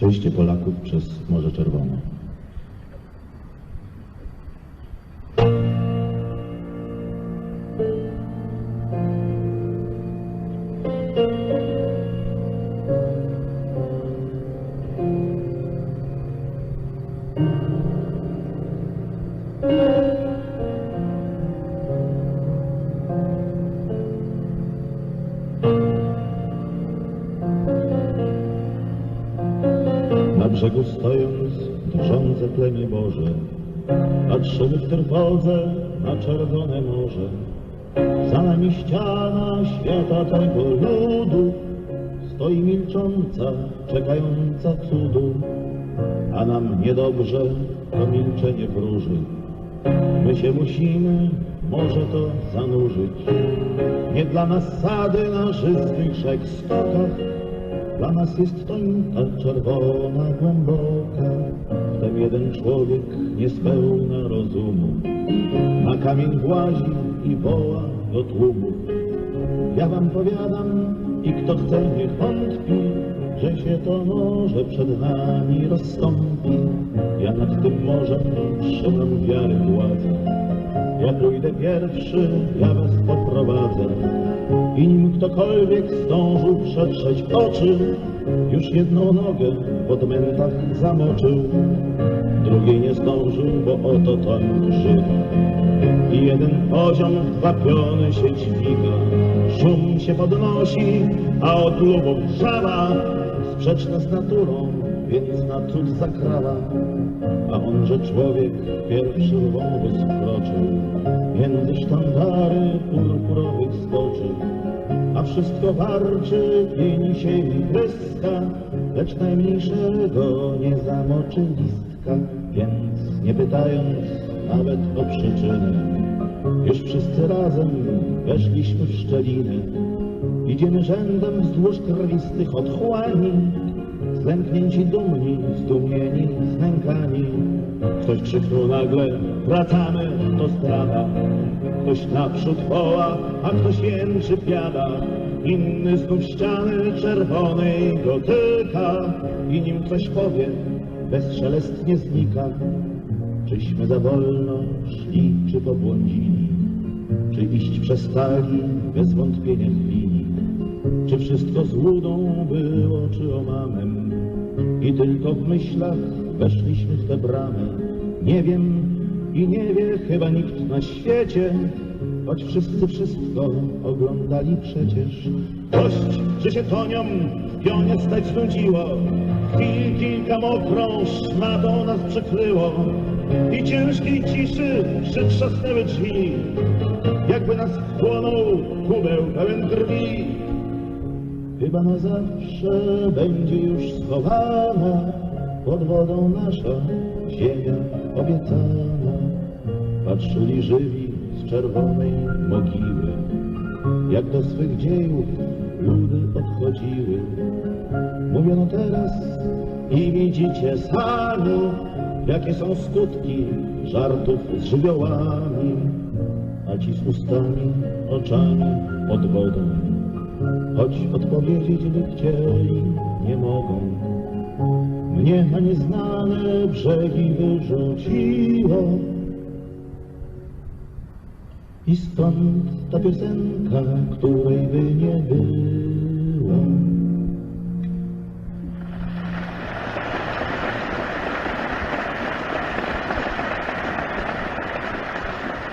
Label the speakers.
Speaker 1: Przejście Polaków przez Morze Czerwone. Brzegu stojąc, drżące plemię Boże, patrzymy w trwodze na czerwone morze. Za nami ściana świata tego ludu, stoi milcząca, czekająca cudu, a nam niedobrze to milczenie wróży. My się musimy, może to zanurzyć, nie dla nasady na żyznych rzek stokach, dla nas jest to ta czerwona głęboka, w tem jeden człowiek niespełna rozumu. Na kamień włazi i woła do tłumu. Ja wam powiadam i kto chce niech wątpi, że się to może przed nami rozstąpi. Ja nad tym morzem trzymam wiary władzę. Ja pójdę pierwszy, ja was poprowadzę. Nim ktokolwiek zdążył przetrzeć oczy, już jedną nogę w odmętach zamoczył, drugiej nie zdążył, bo oto tam żył. I jeden poziom w dwa piony się dźwiga, szum się podnosi, a od lubu wrzawa, sprzeczne z naturą, więc na cud zakrawa. A onże człowiek pierwszy wąwóz wkroczył, między sztandary. A wszystko warczy, pieni się i bryska, lecz najmniejszego nie zamoczy listka. Więc nie pytając nawet o przyczynę, już wszyscy razem weszliśmy w szczeliny. Idziemy rzędem wzdłuż krwistych otchłani, Zlęknięci dumni, zdumieni, znękani. Ktoś krzyknął nagle, wracamy, to strata. Ktoś naprzód woła, a ktoś jęczy piada. Inny znów ściany czerwonej dotyka. I nim coś powie, bezszelestnie znika. Czyśmy za wolno szli, czy pobłądzili? Czy iść przestali, bez wątpienia chwili? Czy wszystko złudą było, czy omamem? I tylko w myślach weszliśmy w tę bramę. Nie wiem i nie wie chyba nikt na świecie, choć wszyscy wszystko oglądali przecież. Dość, że się koniom w pionie stać znudziło, chwil kilka mokrą szmatą nas przykryło i ciężkiej ciszy przytrzasnęły drzwi, jakby nas wchłonął kubeł pełen krwi. Chyba na zawsze będzie już schowana pod wodą nasza ziemia obiecana. Patrzyli żywi z czerwonej mogiły, jak do swych dziejów ludy odchodziły. Mówiono teraz i widzicie sami, jakie są skutki żartów z żywiołami, a ci z ustami, oczami pod wodą choć odpowiedzieć by chcieli, nie mogą. Mnie na nieznane brzegi wyrzuciło. I stąd ta piosenka, której by nie było.